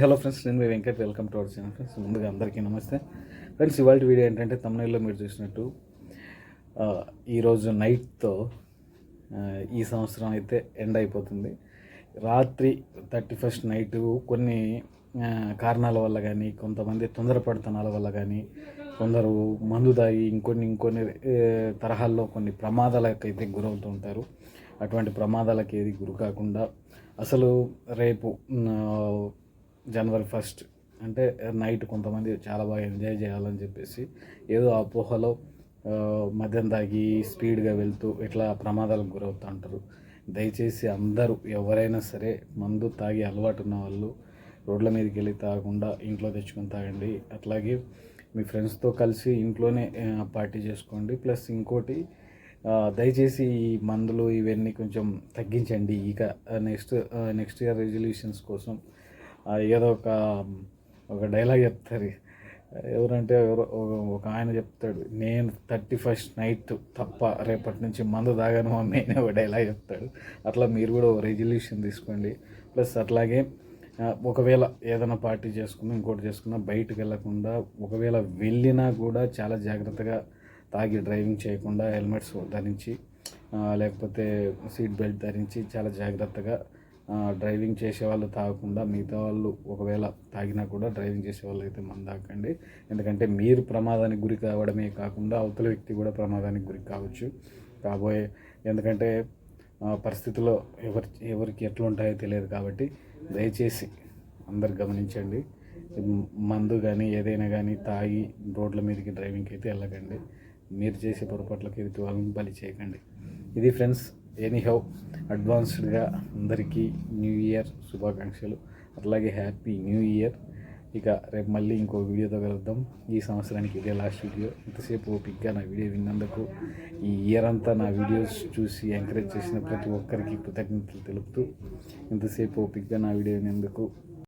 Hello friends నేను మీ Venkat. Welcome to our channel friends. ముందుగా అందరికీ నమస్తే. ఫ్రెండ్స్ ఇవాళ వీడియో ఏంటంటే తమిళలో మీరు చూసినట్టు ఈరోజు నైట్తో ఈ సంవత్సరం అయితే ఎండ్ అయిపోతుంది. రాత్రి థర్టీ ఫస్ట్ నైట్ కొన్ని కారణాల వల్ల కానీ కొంతమంది తొందరపడుతనాల వల్ల కానీ కొందరు మందు తాగి ఇంకొన్ని ఇంకొన్ని తరహాల్లో కొన్ని ప్రమాదాలకు అయితే గురవుతూ ఉంటారు. అటువంటి ప్రమాదాలకు ఏది గురి కాకుండా అసలు రేపు జనవరి ఫస్ట్. అంటే నైట్ కొంతమంది చాలా బాగా ఎంజాయ్ చేయాలని చెప్పేసి ఏదో అపోహలో మద్యం తాగి స్పీడ్గా వెళ్తూ ఇట్లా ప్రమాదాలకు గురవుతూ ఉంటారు దయచేసి అందరూ ఎవరైనా సరే మందు తాగి అలవాటు ఉన్న వాళ్ళు రోడ్ల మీదకి వెళ్ళి తాగకుండా ఇంట్లో తెచ్చుకొని తాగండి. అట్లాగే మీ ఫ్రెండ్స్తో కలిసి ఇంట్లోనే పార్టీ చేసుకోండి. ప్లస్ ఇంకోటి దయచేసి ఈ మందులు ఇవన్నీ కొంచెం తగ్గించండి. ఇక నెక్స్ట్ నెక్స్ట్ ఇయర్ రెజల్యూషన్స్ కోసం ఏదో ఒక ఒక డైలాగ్ చెప్తారు. ఎవరంటే ఎవరో ఒక- ఆయన చెప్తాడు నేను థర్టీ ఫస్ట్ నైట్ తప్ప రేపటి నుంచి మందు తాగాను మమ్మీ అని ఒక డైలాగ్ చెప్తాడు. అట్లా మీరు కూడా ఒక రెజల్యూషన్ తీసుకోండి. ప్లస్ అట్లాగే ఒకవేళ ఏదైనా పార్టీ చేసుకున్నా ఇంకోటి చేసుకున్నా బయటకు వెళ్ళకుండా ఒకవేళ వెళ్ళినా కూడా చాలా జాగ్రత్తగా తాగి డ్రైవింగ్ చేయకుండా హెల్మెట్స్ ధరించి లేకపోతే సీట్ బెల్ట్ ధరించి చాలా జాగ్రత్తగా డ్రైవింగ్ చేసే వాళ్ళు తాగకుండా మిగతా వాళ్ళు ఒకవేళ తాగినా కూడా డ్రైవింగ్ చేసే వాళ్ళు అయితే మందు తాకండి ఎందుకంటే మీరు ప్రమాదానికి గురి కావడమే కాకుండా అవతల వ్యక్తి కూడా ప్రమాదానికి గురి కావచ్చు. కాబోయే ఎందుకంటే పరిస్థితుల్లో ఎవరి ఎవరికి ఎట్లా ఉంటాయో తెలియదు కాబట్టి దయచేసి అందరు గమనించండి. మందు కానీ ఏదైనా కానీ తాగి రోడ్ల మీదకి డ్రైవింగ్కి అయితే వెళ్ళకండి. మీరు చేసే పొరపాట్లకి ఎదుటి వాళ్ళని బలి చేయకండి. ఇది ఫ్రెండ్స్ ఎనీహౌ అడ్వాన్స్డ్గా అందరికీ న్యూ ఇయర్ శుభాకాంక్షలు. అట్లాగే హ్యాపీ న్యూ ఇయర్. ఇక రేపు మళ్ళీ ఇంకో వీడియోతో కలుద్దాం. ఈ సంవత్సరానికి ఇదే లాస్ట్ వీడియో ఇంతసేపు ఓపిక్గా నా వీడియో విన్నందుకు ఈ ఇయర్ అంతా నా వీడియోస్ చూసి ఎంకరేజ్ చేసిన ప్రతి ఒక్కరికి కృతజ్ఞతలు తెలుపుతూ ఇంతసేపు ఓపిక్గా నా వీడియో విన్నందుకు